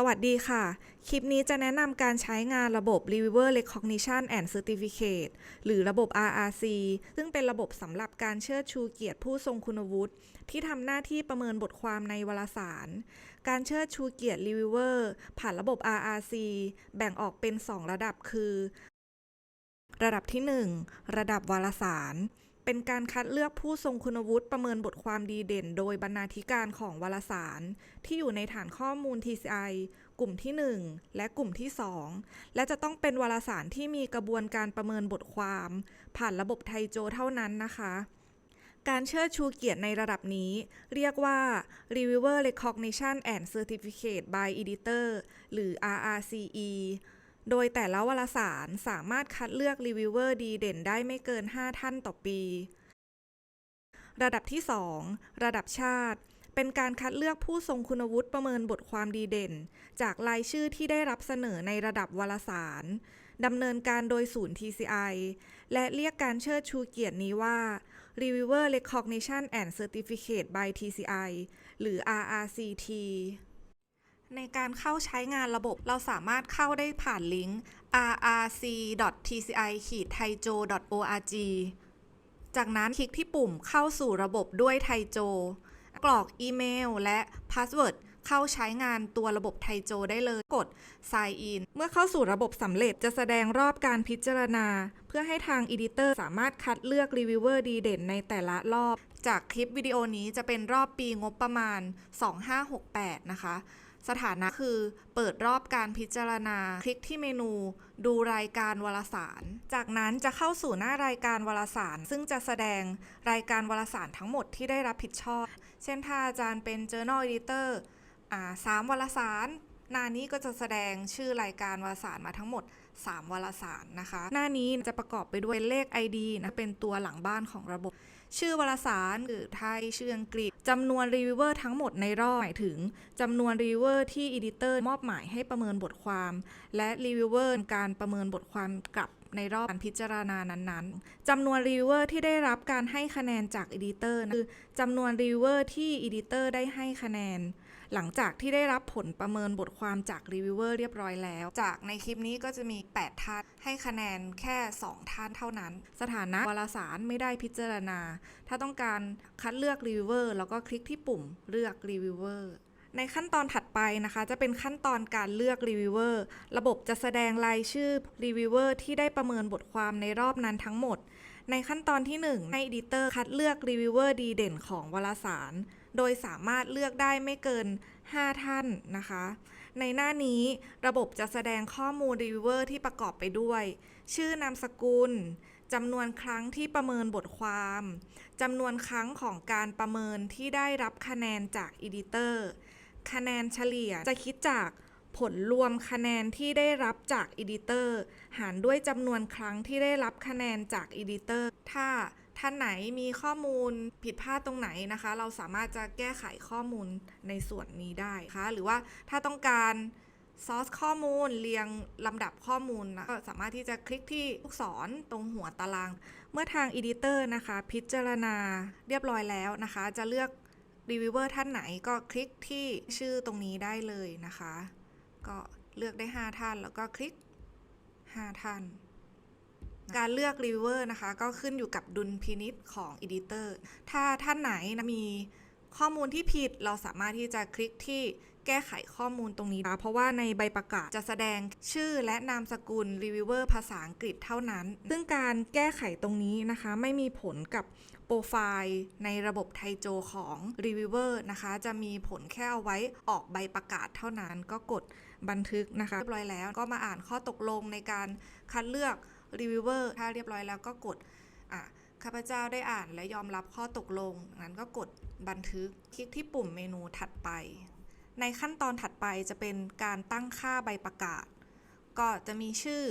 สวัสดีค่ะ คลิปนี้จะแนะนำการใช้งานระบบ Reviewer Recognition and Certificate หรือระบบ RRC ซึ่งเป็นระบบสำหรับการเชิดชูเกียรติผู้ทรงคุณวุฒิ ที่ทำหน้าที่ประเมินบทความในวารสาร การเชิดชูเกียรติ Reviewer ผ่านระบบ RRC แบ่งออกเป็น 2 ระดับคือ ระดับที่ 1 ระดับวารสาร เป็นการคัดเลือกผู้ทรงคุณวุฒิประเมินบทความดีเด่น โดยบรรณาธิการของวารสาร ที่อยู่ในฐานข้อมูล TCI กลุ่มที่ 1 และกลุ่มที่ 2 และจะต้องเป็นวารสารที่มีกระบวนการประเมินบทความ ผ่านระบบไทโจเท่านั้นนะคะ การเชิดชูเกียรติในระดับนี้ เรียกว่า Reviewer Recognition and Certificate by Editor หรือ RRCE โดยแต่ละวารสารสามารถคัดเลือกรีวิวเวอร์ดีเด่นได้ไม่เกิน 5 ท่านต่อปี ระดับที่ 2 ระดับชาติ เป็นการคัดเลือกผู้ทรงคุณวุฒิประเมินบทความดีเด่น จากรายชื่อที่ได้รับเสนอในระดับวารสารดำเนินการโดยศูนย์ TCI และเรียกการเชิดชูเกียรตินี้ว่า Reviewer Recognition and Certificate by TCI หรือ RRCT ในการเข้าใช้งานระบบเราสามารถเข้าได้ผ่านลิงก์ rrc.tci-thaijo.org จากนั้นคลิกที่ปุ่มเข้าสู่ระบบด้วยไทโจ กรอกอีเมลและพาสเวิร์ดเข้าใช้งานตัวระบบไทโจได้เลยกด Sign in เมื่อเข้าสู่ระบบสำเร็จจะแสดงรอบการพิจารณา เพื่อให้ทางอีดิเตอร์สามารถคัดเลือกรีวิวเวอร์ดีเด่นในแต่ละรอบ จากคลิปวิดีโอนี้จะเป็นรอบปีงบประมาณ 2568 นะคะ สถานะคือเปิดรอบการพิจารณา คลิกที่เมนู ดูรายการวารสาร จากนั้นจะเข้าสู่หน้ารายการวารสาร ซึ่งจะแสดงรายการวารสารทั้งหมดที่ได้รับผิดชอบ เช่นถ้าอาจารย์เป็น journal editor สามวารสาร หน้านี้ก็จะแสดงชื่อรายการวารสารมาทั้งหมด 3 วารสารนะคะ หน้านี้จะประกอบไปด้วยเลข ID นะเป็นตัวหลังบ้านของระบบ ชื่อวารสารหรือไทยชื่ออังกฤษจำนวนรีวิวเวอร์ทั้งหมดในรอบหมายถึงจำนวนรีวิวเวอร์ที่อีดิเตอร์มอบหมายให้ประเมินบทความ และรีวิวเวอร์การประเมินบทความกลับในรอบการพิจารณานั้นๆจำนวนรีวิวเวอร์ที่ได้รับการให้คะแนนจากอีดิเตอร์คือจำนวนรีวิวเวอร์ที่อีดิเตอร์ได้ให้คะแนน หลังจากที่ได้รับผลประเมินบทความจากรีวิวเวอร์เรียบร้อยแล้ว จากในคลิปนี้ก็จะมี 8 ท่าน ให้คะแนนแค่ 2 ท่านเท่านั้น สถานะวารสารไม่ได้พิจารณา ถ้าต้องการคัดเลือกรีวิวเวอร์แล้วก็คลิกที่ปุ่มเลือกรีวิวเวอร์ในขั้นตอนถัดไปนะคะ จะเป็นขั้นตอนการเลือกรีวิวเวอร์ระบบจะแสดงรายชื่อรีวิวเวอร์ที่ได้ประเมินบทความในรอบนั้นทั้งหมด ในขั้นตอนที่ 1 ให้ดีเตอร์คัดเลือกรีวิวเวอร์ดีเด่นของวารสาร โดยสามารถเลือกได้ไม่เกิน 5 ท่านนะคะ ในหน้านี้ระบบจะแสดงข้อมูลรีวิวเวอร์ที่ประกอบไปด้วย ชื่อนามสกุลจำนวนครั้งที่ประเมินบทความจำนวนครั้งของการประเมินที่ได้รับคะแนนจากอีดิเตอร์คะแนนเฉลี่ยจะคิดจากผลรวมคะแนนที่ได้รับจากอีดิเตอร์หารด้วยจำนวนครั้งที่ได้รับคะแนนจากอีดิเตอร์ถ้า ท่านไหนมีข้อมูลผิดพลาดตรงไหนนะคะ เราสามารถจะแก้ไขข้อมูลในส่วนนี้ได้คะหรือว่าถ้าต้องการซอสข้อมูลเรียงลำดับข้อมูลนะก็สามารถที่จะคลิกที่ลูกศรตรงหัวตาราง เมื่อทาง Editor นะคะ พิจารณาเรียบร้อยแล้วนะคะ จะเลือกรีวิวเวอร์ท่านไหนก็คลิกที่ชื่อตรงนี้ได้เลยนะคะ ก็เลือกได้ 5 ท่านแล้วก็คลิก 5 ท่าน การเลือกรีวิเวอร์นะคะ ก็ขึ้นอยู่กับดุลพินิษของ Editor ถ้าท่านไหนนะมีข้อมูลที่ผิดเราสามารถที่จะคลิกที่แก้ไขข้อมูลตรงนี้นะเพราะว่าในใบประกาศจะแสดงชื่อและนามสกุลรีวิวเวอร์ภาษาอังกฤษเท่านั้น ซึ่งการแก้ไขตรงนี้นะคะ ไม่มีผลกับโปรไฟล์ในระบบไทโจของรีวิวเวอร์นะคะ จะมีผลแค่เอาไว้ออกใบประกาศเท่านั้นก็กดบันทึกนะคะเรียบร้อยแล้วก็มาอ่านข้อตกลงในการคัดเลือก รีวิเวอร์ถ้าเรียบร้อยแล้วก็กดอะข้าพเจ้าได้อ่านและยอมรับข้อตกลง งั้นก็กดบันทึก คลิกที่ปุ่มเมนูถัดไป ในขั้นตอนถัดไปจะเป็นการตั้งค่าใบประกาศ ก็จะมีชื่อ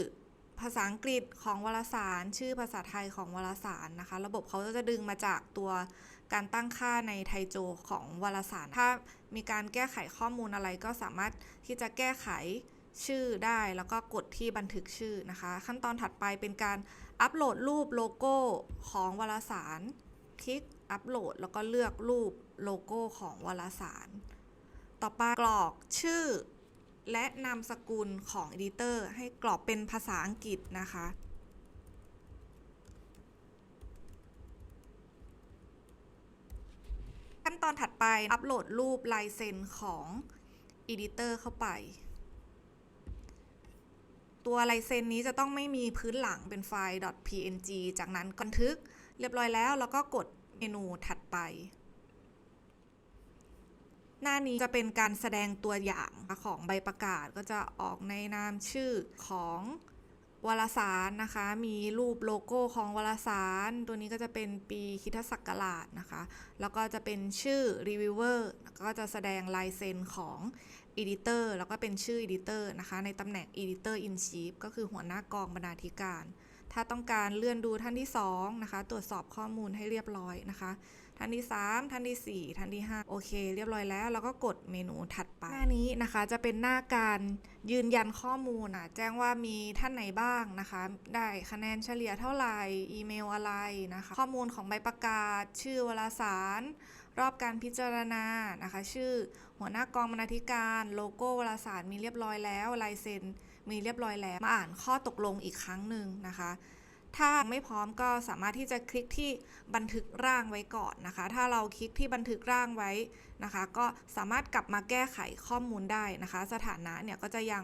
ภาษาอังกฤษของวารสาร ชื่อภาษาไทยของวารสารนะคะ ระบบเขาจะดึงมาจากตัวการตั้งค่าในไทโจของวารสาร ถ้ามีการแก้ไขข้อมูลอะไรก็สามารถที่จะแก้ไข ชื่อได้แล้วก็กดที่บันทึกชื่อนะคะ ขั้นตอนถัดไปเป็นการอัปโหลดรูปโลโก้ของวารสาร คลิกอัปโหลดแล้วก็เลือกรูปโลโก้ของวารสาร ต่อไปกรอกชื่อ และนามสกุลของ Editor ให้กรอบเป็นภาษาอังกฤษนะคะขั้นตอนถัดไปอัปโหลดรูปลายเซ็นของ Editor เข้าไป ตัวลายเซ็นนี้จะต้องไม่มีพื้นหลังเป็นไฟล์ .png จากนั้นบันทึกเรียบร้อยแล้ว แล้วก็กดเมนูถัดไป หน้านี้จะเป็นการแสดงตัวอย่างของใบประกาศก็จะออกในนามชื่อของวารสารนะคะ มีรูปโลโก้ของวารสาร ตัวนี้ก็จะเป็นปีคริดศักราชนะคะ แล้วก็จะเป็นชื่อ reviewer ก็จะแสดงลายเซ็นของ editor แล้วก็เป็นชื่อ editor นะคะ ในตำแหน่ง editor in chief ก็คือหัวหน้ากองบรรณาธิการ ถ้าต้องการเลื่อนดูท่านที่2นะคะ ตรวจสอบข้อมูลให้เรียบร้อยนะคะ ท่านที่ 3 ท่านทีสี่4 ท่านที่ 5 โอเค เรียบร้อยแล้วแล้วก็กดเมนูถัดไป หน้านี้นะคะจะเป็นหน้าการยืนยันข้อมูลนะแจ้งว่ามีท่านไหนบ้างนะคะ ได้คะแนนเฉลี่ยเท่าไหร่ อีเมลอะไรนะคะ ข้อมูลของใบประกาศ ชื่อวารสาร รอบการพิจารณานะคะ ชื่อ หัวหน้ากองบรรณาธิการโลโก้วารสารมีเรียบร้อยแล้วลายเซ็นมีเรียบร้อยแล้ว มาอ่านข้อตกลงอีกครั้งหนึ่งนะคะ ถ้าไม่พร้อมก็สามารถที่จะคลิกที่บันทึกร่างไว้ก่อนนะคะ ถ้าเราคลิกที่บันทึกร่างไว้นะคะ ก็สามารถกลับมาแก้ไขข้อมูลได้นะคะ สถานะเนี่ยก็จะยัง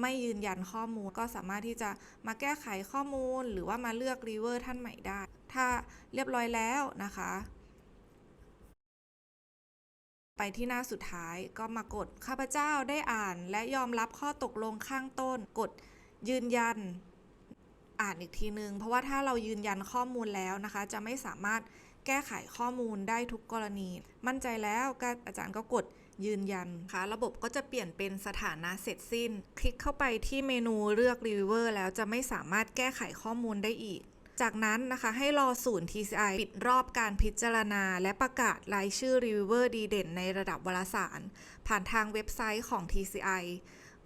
ไม่ยืนยันข้อมูลก็สามารถที่จะมาแก้ไขข้อมูล หรือว่ามาเลือกรีเวอร์ท่านใหม่ได้ ถ้าเรียบร้อยแล้วนะคะ ไปที่หน้าสุดท้ายก็มากดข้าพเจ้าได้อ่านและยอมรับข้อตกลงข้างต้น กดยืนยัน อ่านอีกทีนึง เพราะว่าถ้าเรายืนยันข้อมูลแล้วนะคะ จะไม่สามารถแก้ไขข้อมูลได้ทุกกรณี มั่นใจแล้วก็อาจารย์ก็กดยืนยันค่ะ ระบบก็จะเปลี่ยนเป็นสถานะเสร็จสิ้น คลิกเข้าไปที่เมนูเลือก Reviewer แล้วจะไม่สามารถแก้ไขข้อมูลได้อีก จากนั้นนะคะให้รอศูนย์ TCI ปิดรอบการพิจารณา และประกาศรายชื่อ Reviewer ดีเด่นในระดับวารสาร ผ่านทางเว็บไซต์ของ TCI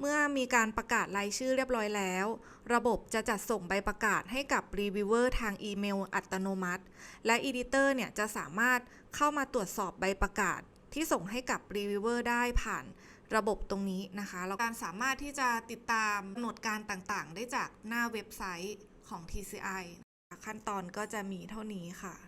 เมื่อมีการประกาศรายชื่อเรียบร้อยแล้ว ระบบจะจัดส่งใบประกาศให้กับรีวิวเวอร์ทางอีเมลอัตโนมัติ และอีดิเตอร์เนี่ยจะสามารถเข้ามาตรวจสอบใบประกาศ ที่ส่งให้กับรีวิวเวอร์ได้ผ่านระบบตรงนี้นะคะแล้วการสามารถที่จะติดตามกำหนดการต่างๆ ได้จากหน้าเว็บไซต์ของ TCI ขั้นตอนก็จะมีเท่านี้ค่ะ